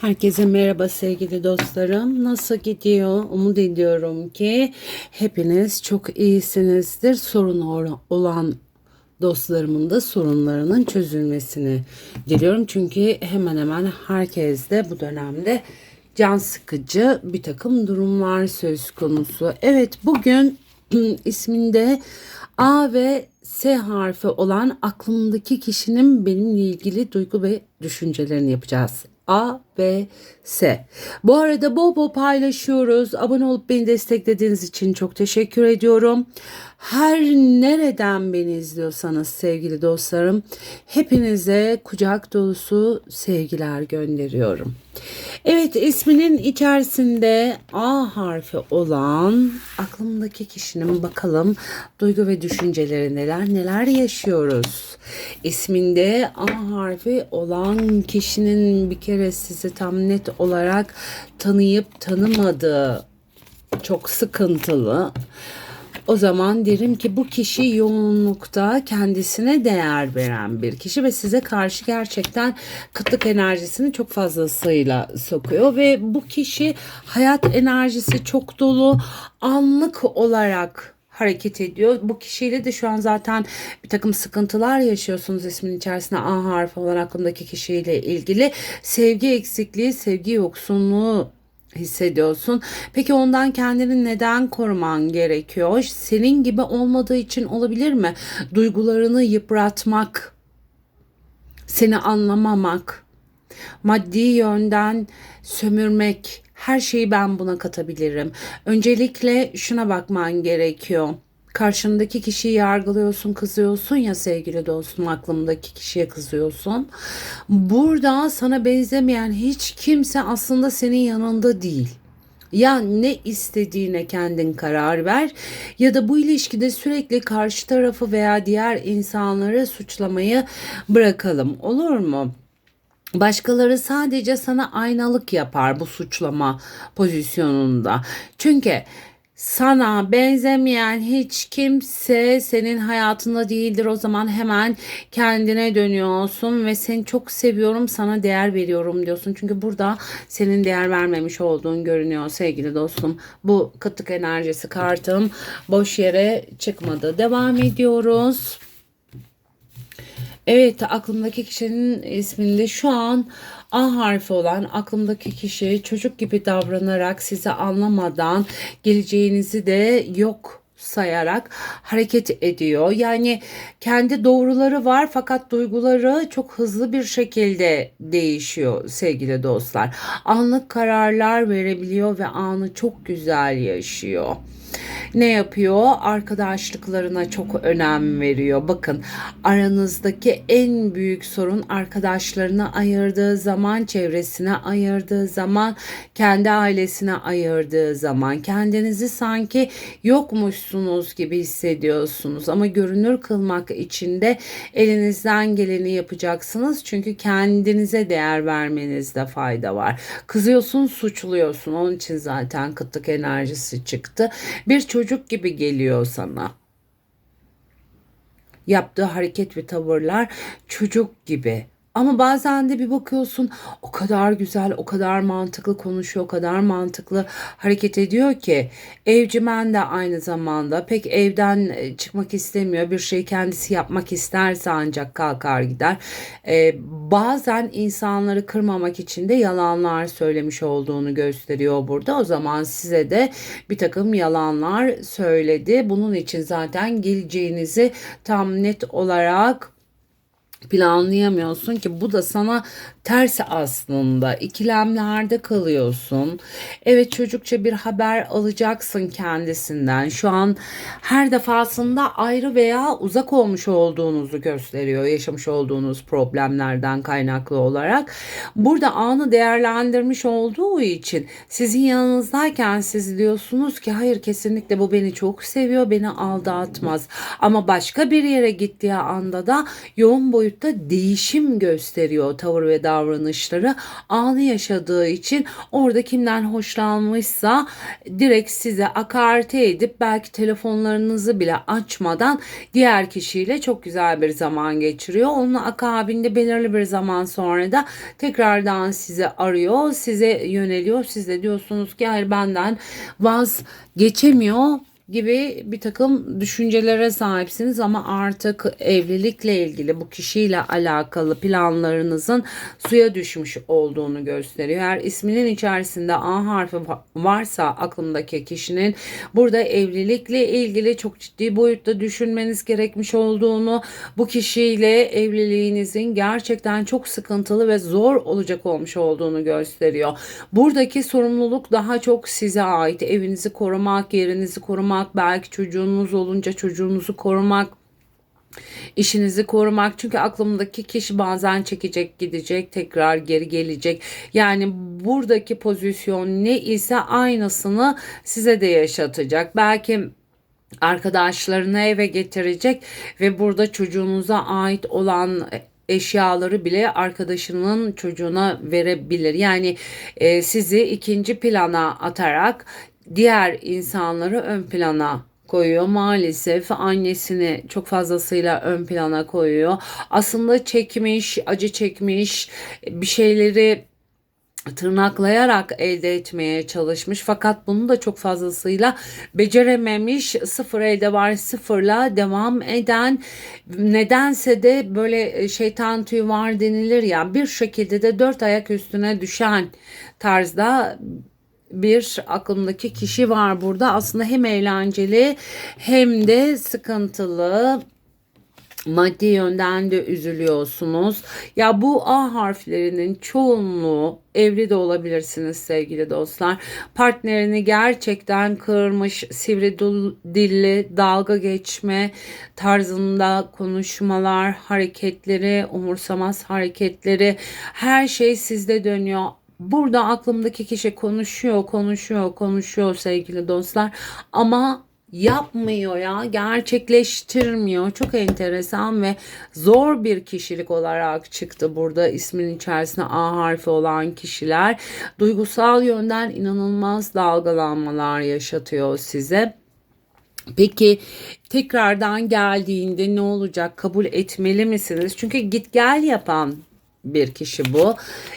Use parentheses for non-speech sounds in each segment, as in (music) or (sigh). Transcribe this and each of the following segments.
Herkese merhaba sevgili dostlarım. Nasıl gidiyor? Umut ediyorum ki hepiniz çok iyisinizdir. Sorun or- olan dostlarımın da sorunlarının çözülmesini diliyorum. Çünkü hemen hemen herkes de bu dönemde can sıkıcı bir takım durumlar söz konusu. Evet bugün (clears throat) isminde A ve S harfi olan aklımdaki kişinin benimle ilgili duygu ve düşüncelerini yapacağız. A ve S. Bu arada bol bol paylaşıyoruz. Abone olup beni desteklediğiniz için çok teşekkür ediyorum. Her nereden beni izliyorsanız sevgili dostlarım hepinize kucak dolusu sevgiler gönderiyorum. Evet isminin içerisinde A harfi olan aklımdaki kişinin bakalım duygu ve düşünceleri neler neler yaşıyoruz. İsminde A harfi olan kişinin bir kere sizi tam net olarak tanıyıp tanımadığı çok sıkıntılı. O zaman derim ki bu kişi yoğunlukta kendisine değer veren bir kişi ve size karşı gerçekten kıtlık enerjisini çok fazlasıyla sokuyor ve bu kişi hayat enerjisi çok dolu anlık olarak hareket ediyor. Bu kişiyle de şu an zaten bir takım sıkıntılar yaşıyorsunuz ismin içerisinde A harfi olan aklımdaki kişiyle ilgili. Sevgi eksikliği, sevgi yoksunluğu hissediyorsun. Peki ondan kendini neden koruman gerekiyor? Senin gibi olmadığı için olabilir mi? Duygularını yıpratmak, seni anlamamak, maddi yönden sömürmek, her şeyi ben buna katabilirim. Öncelikle şuna bakman gerekiyor. Karşındaki kişiyi yargılıyorsun, kızıyorsun ya sevgili dostum aklımdaki kişiye kızıyorsun. Burada sana benzemeyen hiç kimse aslında senin yanında değil. Ya ne istediğine kendin karar ver ya da bu ilişkide sürekli karşı tarafı veya diğer insanları suçlamayı bırakalım. Olur mu? Başkaları sadece sana aynalık yapar bu suçlama pozisyonunda. Çünkü sana benzemeyen hiç kimse senin hayatında değildir. O zaman hemen kendine dönüyorsun ve seni çok seviyorum, sana değer veriyorum diyorsun. Çünkü burada senin değer vermemiş olduğun görünüyor sevgili dostum. Bu kıtlık enerjisi kartım boş yere çıkmadı. Devam ediyoruz. Evet aklımdaki kişinin isminde şu an A harfi olan aklımdaki kişi çocuk gibi davranarak sizi anlamadan geleceğinizi de yok sayarak hareket ediyor. Yani kendi doğruları var fakat duyguları çok hızlı bir şekilde değişiyor sevgili dostlar. Anlık kararlar verebiliyor ve anı çok güzel yaşıyor ne yapıyor? Arkadaşlıklarına çok önem veriyor. Bakın aranızdaki en büyük sorun arkadaşlarına ayırdığı zaman, çevresine ayırdığı zaman, kendi ailesine ayırdığı zaman kendinizi sanki yokmuşsunuz gibi hissediyorsunuz ama görünür kılmak için de elinizden geleni yapacaksınız. Çünkü kendinize değer vermenizde fayda var. Kızıyorsun, suçluyorsun. Onun için zaten kıtlık enerjisi çıktı. Bir çocuk gibi geliyor sana. Yaptığı hareket ve tavırlar çocuk gibi. Ama bazen de bir bakıyorsun o kadar güzel, o kadar mantıklı konuşuyor, o kadar mantıklı hareket ediyor ki evcimen de aynı zamanda pek evden e, çıkmak istemiyor. Bir şey kendisi yapmak isterse ancak kalkar gider. Ee, bazen insanları kırmamak için de yalanlar söylemiş olduğunu gösteriyor burada. O zaman size de bir takım yalanlar söyledi. Bunun için zaten geleceğinizi tam net olarak planlayamıyorsun ki. Bu da sana tersi aslında ikilemlerde kalıyorsun. Evet çocukça bir haber alacaksın kendisinden. Şu an her defasında ayrı veya uzak olmuş olduğunuzu gösteriyor. Yaşamış olduğunuz problemlerden kaynaklı olarak. Burada anı değerlendirmiş olduğu için sizin yanınızdayken siz diyorsunuz ki hayır kesinlikle bu beni çok seviyor. Beni aldatmaz. Ama başka bir yere gittiği anda da yoğun boyutta değişim gösteriyor tavır ve davranış davranışları anı yaşadığı için orada kimden hoşlanmışsa direkt size akarte edip belki telefonlarınızı bile açmadan diğer kişiyle çok güzel bir zaman geçiriyor. Onun akabinde belirli bir zaman sonra da tekrardan sizi arıyor, size yöneliyor. Siz de diyorsunuz ki hayır benden vazgeçemiyor gibi bir takım düşüncelere sahipsiniz ama artık evlilikle ilgili bu kişiyle alakalı planlarınızın suya düşmüş olduğunu gösteriyor. Eğer isminin içerisinde A harfi varsa aklımdaki kişinin burada evlilikle ilgili çok ciddi boyutta düşünmeniz gerekmiş olduğunu, bu kişiyle evliliğinizin gerçekten çok sıkıntılı ve zor olacak olmuş olduğunu gösteriyor. Buradaki sorumluluk daha çok size ait. Evinizi korumak, yerinizi korumak, belki çocuğunuz olunca çocuğunuzu korumak, işinizi korumak. Çünkü aklımdaki kişi bazen çekecek gidecek tekrar geri gelecek. Yani buradaki pozisyon ne ise aynısını size de yaşatacak. Belki arkadaşlarını eve getirecek ve burada çocuğunuza ait olan eşyaları bile arkadaşının çocuğuna verebilir. Yani e, sizi ikinci plana atarak diğer insanları ön plana koyuyor. Maalesef annesini çok fazlasıyla ön plana koyuyor. Aslında çekmiş, acı çekmiş, bir şeyleri tırnaklayarak elde etmeye çalışmış fakat bunu da çok fazlasıyla becerememiş sıfır elde var sıfırla devam eden nedense de böyle şeytan tüyü var denilir ya bir şekilde de dört ayak üstüne düşen tarzda bir aklımdaki kişi var burada. Aslında hem eğlenceli hem de sıkıntılı maddi yönden de üzülüyorsunuz. Ya bu A harflerinin çoğunluğu evli de olabilirsiniz sevgili dostlar. Partnerini gerçekten kırmış, sivri dilli, dalga geçme tarzında konuşmalar, hareketleri, umursamaz hareketleri her şey sizde dönüyor burada aklımdaki kişi konuşuyor, konuşuyor, konuşuyor sevgili dostlar ama yapmıyor ya gerçekleştirmiyor çok enteresan ve zor bir kişilik olarak çıktı burada ismin içerisinde A harfi olan kişiler duygusal yönden inanılmaz dalgalanmalar yaşatıyor size Peki tekrardan geldiğinde ne olacak? Kabul etmeli misiniz? Çünkü git gel yapan bir kişi bu.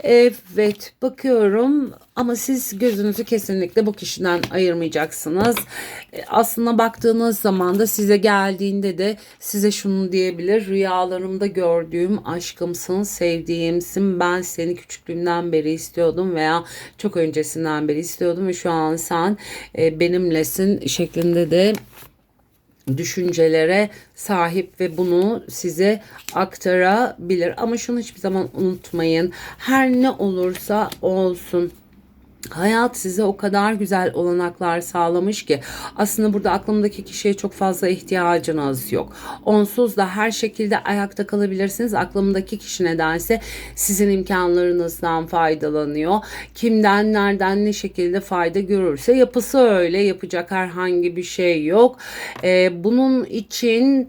Evet bakıyorum ama siz gözünüzü kesinlikle bu kişiden ayırmayacaksınız. E, aslında baktığınız zaman da size geldiğinde de size şunu diyebilir. Rüyalarımda gördüğüm aşkımsın, sevdiğimsin. Ben seni küçüklüğümden beri istiyordum veya çok öncesinden beri istiyordum ve şu an sen e, benimlesin şeklinde de düşüncelere sahip ve bunu size aktarabilir. Ama şunu hiçbir zaman unutmayın. Her ne olursa olsun Hayat size o kadar güzel olanaklar sağlamış ki aslında burada aklımdaki kişiye çok fazla ihtiyacınız yok. Onsuz da her şekilde ayakta kalabilirsiniz. Aklımdaki kişi nedense sizin imkanlarınızdan faydalanıyor. Kimden, nereden, ne şekilde fayda görürse yapısı öyle. Yapacak herhangi bir şey yok. Ee, bunun için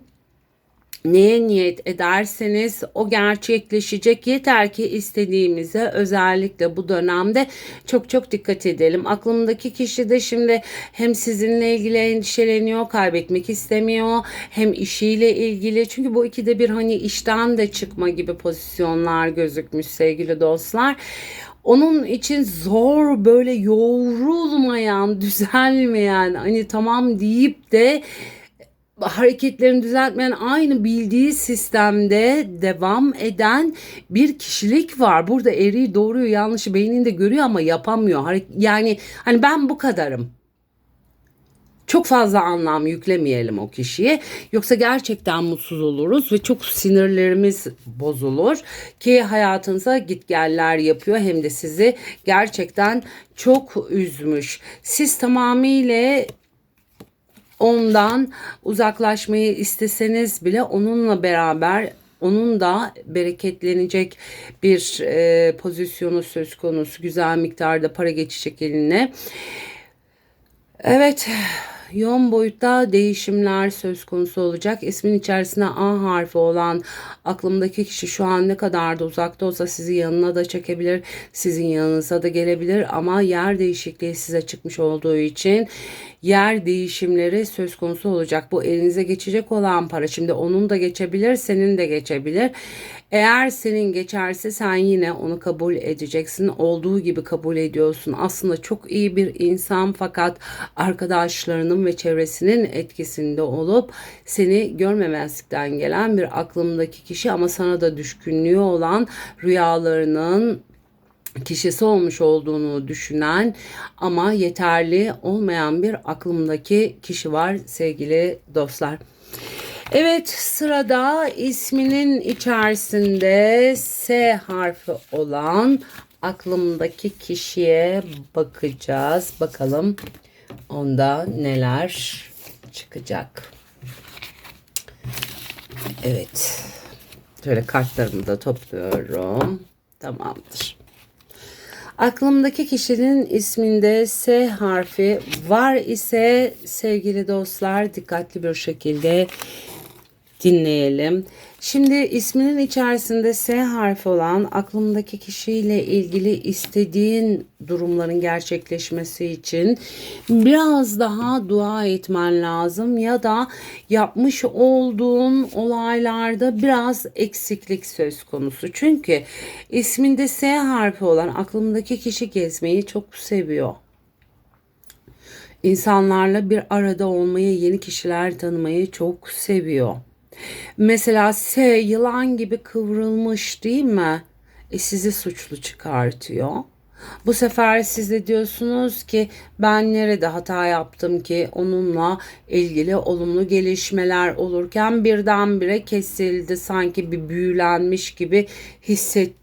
neye niyet ederseniz o gerçekleşecek. Yeter ki istediğimize özellikle bu dönemde çok çok dikkat edelim. Aklımdaki kişi de şimdi hem sizinle ilgili endişeleniyor, kaybetmek istemiyor. Hem işiyle ilgili. Çünkü bu ikide bir hani işten de çıkma gibi pozisyonlar gözükmüş sevgili dostlar onun için zor böyle yoğrulmayan, düzelmeyen hani tamam deyip de hareketlerini düzeltmeyen aynı bildiği sistemde devam eden bir kişilik var. Burada eriği doğruyu yanlışı beyninde görüyor ama yapamıyor. Yani hani ben bu kadarım. Çok fazla anlam yüklemeyelim o kişiye. Yoksa gerçekten mutsuz oluruz ve çok sinirlerimiz bozulur ki hayatınıza gitgeller yapıyor hem de sizi gerçekten çok üzmüş. Siz tamamıyla ondan uzaklaşmayı isteseniz bile onunla beraber onun da bereketlenecek bir e, pozisyonu söz konusu. Güzel miktarda para geçecek eline. Evet yoğun boyutta değişimler söz konusu olacak. İsmin içerisinde A harfi olan aklımdaki kişi şu an ne kadar da uzakta olsa sizi yanına da çekebilir. Sizin yanınıza da gelebilir ama yer değişikliği size çıkmış olduğu için yer değişimleri söz konusu olacak. Bu elinize geçecek olan para şimdi onun da geçebilir, senin de geçebilir. Eğer senin geçerse sen yine onu kabul edeceksin. Olduğu gibi kabul ediyorsun. Aslında çok iyi bir insan fakat arkadaşlarının ve çevresinin etkisinde olup seni görmemezlikten gelen bir aklımdaki kişi ama sana da düşkünlüğü olan rüyalarının kişisi olmuş olduğunu düşünen ama yeterli olmayan bir aklımdaki kişi var sevgili dostlar. Evet sırada isminin içerisinde S harfi olan aklımdaki kişiye bakacağız. Bakalım onda neler çıkacak. Evet. Şöyle kartlarımı da topluyorum. Tamamdır. Aklımdaki kişinin isminde S harfi var ise sevgili dostlar dikkatli bir şekilde dinleyelim. Şimdi isminin içerisinde S harfi olan aklımdaki kişiyle ilgili istediğin durumların gerçekleşmesi için biraz daha dua etmen lazım ya da yapmış olduğun olaylarda biraz eksiklik söz konusu. Çünkü isminde S harfi olan aklımdaki kişi gezmeyi çok seviyor. İnsanlarla bir arada olmayı, yeni kişiler tanımayı çok seviyor. Mesela S yılan gibi kıvrılmış değil mi? E sizi suçlu çıkartıyor. Bu sefer siz de diyorsunuz ki ben nerede hata yaptım ki onunla ilgili olumlu gelişmeler olurken birdenbire kesildi sanki bir büyülenmiş gibi hissettim.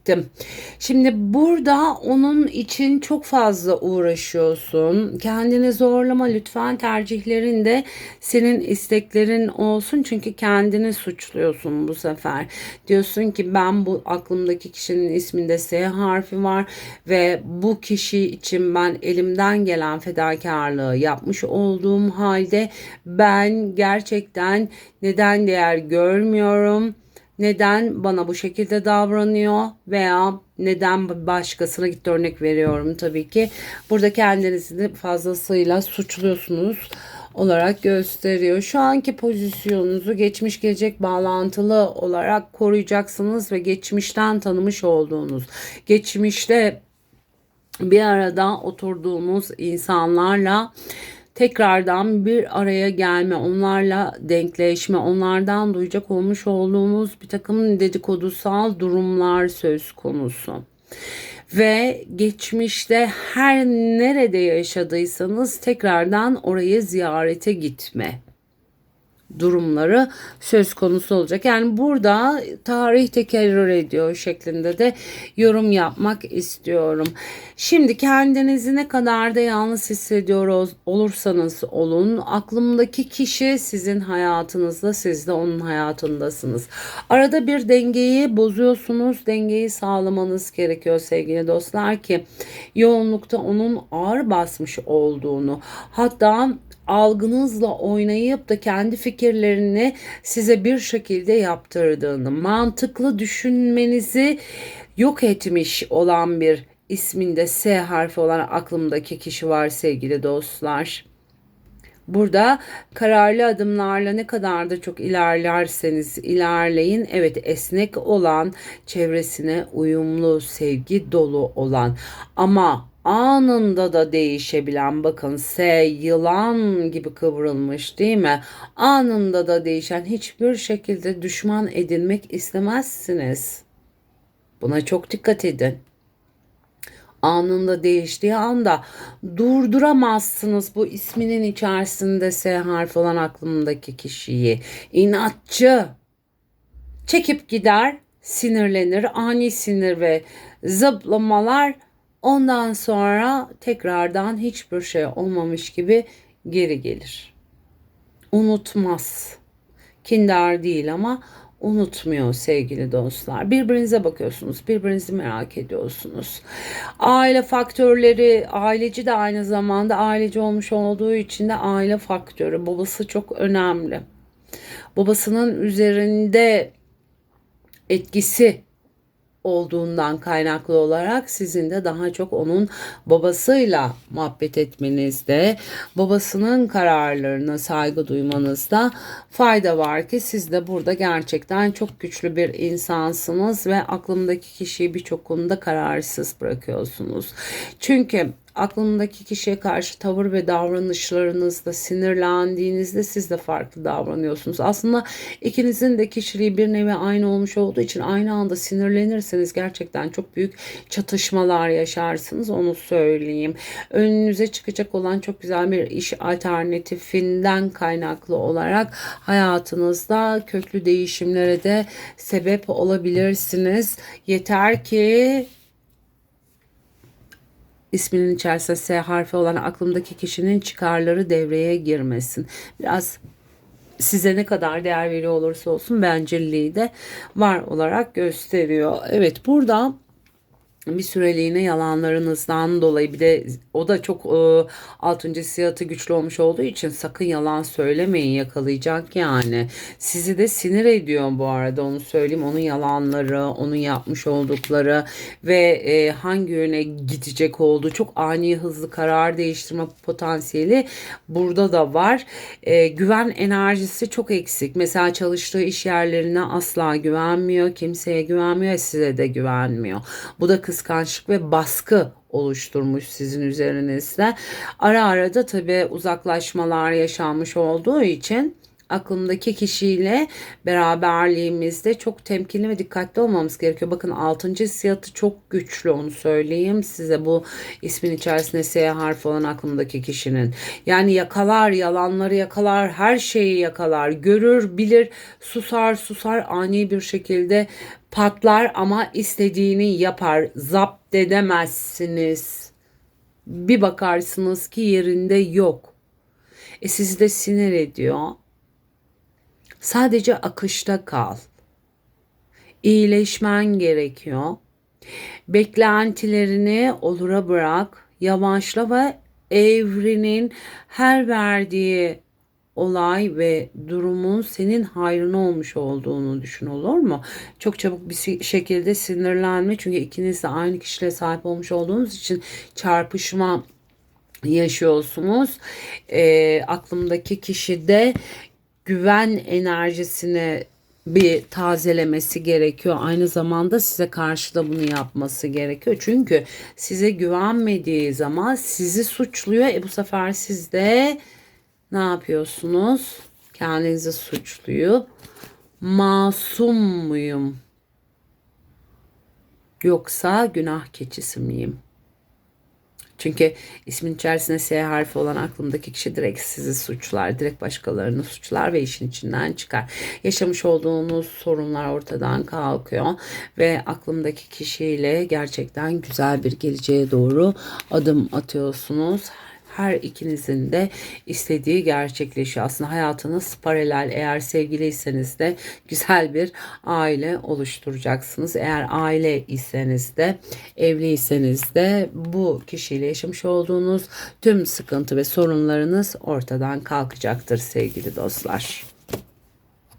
Şimdi burada onun için çok fazla uğraşıyorsun. Kendini zorlama lütfen tercihlerinde senin isteklerin olsun çünkü kendini suçluyorsun bu sefer. Diyorsun ki ben bu aklımdaki kişinin isminde S harfi var ve bu kişi için ben elimden gelen fedakarlığı yapmış olduğum halde ben gerçekten neden değer görmüyorum? Neden bana bu şekilde davranıyor veya neden başkasına gitti örnek veriyorum tabii ki. Burada kendinizi de fazlasıyla suçluyorsunuz olarak gösteriyor. Şu anki pozisyonunuzu geçmiş gelecek bağlantılı olarak koruyacaksınız ve geçmişten tanımış olduğunuz, geçmişte bir arada oturduğumuz insanlarla tekrardan bir araya gelme, onlarla denkleşme, onlardan duyacak olmuş olduğumuz bir takım dedikodusal durumlar söz konusu. Ve geçmişte her nerede yaşadıysanız tekrardan oraya ziyarete gitme durumları söz konusu olacak. Yani burada tarih tekerrür ediyor şeklinde de yorum yapmak istiyorum. Şimdi kendinizi ne kadar da yalnız hissediyor olursanız olun aklımdaki kişi sizin hayatınızda siz de onun hayatındasınız. Arada bir dengeyi bozuyorsunuz. Dengeyi sağlamanız gerekiyor sevgili dostlar ki yoğunlukta onun ağır basmış olduğunu hatta algınızla oynayıp da kendi fikirlerini size bir şekilde yaptırdığını, mantıklı düşünmenizi yok etmiş olan bir isminde S harfi olan aklımdaki kişi var sevgili dostlar. Burada kararlı adımlarla ne kadar da çok ilerlerseniz ilerleyin. Evet esnek olan, çevresine uyumlu, sevgi dolu olan ama anında da değişebilen bakın S yılan gibi kıvrılmış değil mi? Anında da değişen hiçbir şekilde düşman edilmek istemezsiniz. Buna çok dikkat edin. Anında değiştiği anda durduramazsınız bu isminin içerisinde S harfi olan aklımdaki kişiyi. İnatçı. Çekip gider, sinirlenir, ani sinir ve zıplamalar Ondan sonra tekrardan hiçbir şey olmamış gibi geri gelir. Unutmaz. Kindar değil ama unutmuyor sevgili dostlar. Birbirinize bakıyorsunuz, birbirinizi merak ediyorsunuz. Aile faktörleri, aileci de aynı zamanda aileci olmuş olduğu için de aile faktörü, babası çok önemli. Babasının üzerinde etkisi olduğundan kaynaklı olarak sizin de daha çok onun babasıyla muhabbet etmenizde, babasının kararlarına saygı duymanızda fayda var ki siz de burada gerçekten çok güçlü bir insansınız ve aklımdaki kişiyi birçok konuda kararsız bırakıyorsunuz. Çünkü aklındaki kişiye karşı tavır ve davranışlarınızda sinirlendiğinizde siz de farklı davranıyorsunuz. Aslında ikinizin de kişiliği bir nevi aynı olmuş olduğu için aynı anda sinirlenirseniz gerçekten çok büyük çatışmalar yaşarsınız onu söyleyeyim. Önünüze çıkacak olan çok güzel bir iş alternatifinden kaynaklı olarak hayatınızda köklü değişimlere de sebep olabilirsiniz. Yeter ki isminin içerisinde S harfi olan aklımdaki kişinin çıkarları devreye girmesin. Biraz size ne kadar değer veriyor olursa olsun bencilliği de var olarak gösteriyor. Evet burada bir süreliğine yalanlarınızdan dolayı bir de o da çok e, altıncı siyatı güçlü olmuş olduğu için sakın yalan söylemeyin yakalayacak yani. Sizi de sinir ediyor bu arada onu söyleyeyim. Onun yalanları, onun yapmış oldukları ve e, hangi yöne gidecek olduğu çok ani hızlı karar değiştirme potansiyeli burada da var. E, güven enerjisi çok eksik. Mesela çalıştığı iş yerlerine asla güvenmiyor. Kimseye güvenmiyor. Size de güvenmiyor. Bu da kıskançlık ve baskı oluşturmuş sizin üzerinizde. Ara ara da tabii uzaklaşmalar yaşanmış olduğu için aklımdaki kişiyle beraberliğimizde çok temkinli ve dikkatli olmamız gerekiyor. Bakın 6. hissiyatı çok güçlü onu söyleyeyim size bu ismin içerisinde S harfi olan aklımdaki kişinin. Yani yakalar, yalanları yakalar, her şeyi yakalar, görür, bilir, susar, susar ani bir şekilde patlar ama istediğini yapar. Zapt edemezsiniz. Bir bakarsınız ki yerinde yok. E sizi de sinir ediyor. Sadece akışta kal. İyileşmen gerekiyor. Beklentilerini olura bırak. Yavaşla ve evrenin her verdiği olay ve durumun senin hayrına olmuş olduğunu düşün olur mu? Çok çabuk bir şekilde sinirlenme çünkü ikiniz de aynı kişiliğe sahip olmuş olduğunuz için çarpışma yaşıyorsunuz. E, aklımdaki kişi de güven enerjisini bir tazelemesi gerekiyor. Aynı zamanda size karşı da bunu yapması gerekiyor. Çünkü size güvenmediği zaman sizi suçluyor. E bu sefer siz de ne yapıyorsunuz? Kendinizi suçluyup masum muyum? Yoksa günah keçisi miyim? Çünkü ismin içerisinde S harfi olan aklımdaki kişi direkt sizi suçlar, direkt başkalarını suçlar ve işin içinden çıkar. Yaşamış olduğunuz sorunlar ortadan kalkıyor ve aklımdaki kişiyle gerçekten güzel bir geleceğe doğru adım atıyorsunuz her ikinizin de istediği gerçekleşiyor. Aslında hayatınız paralel. Eğer sevgiliyseniz de güzel bir aile oluşturacaksınız. Eğer aile iseniz de evliyseniz de bu kişiyle yaşamış olduğunuz tüm sıkıntı ve sorunlarınız ortadan kalkacaktır sevgili dostlar.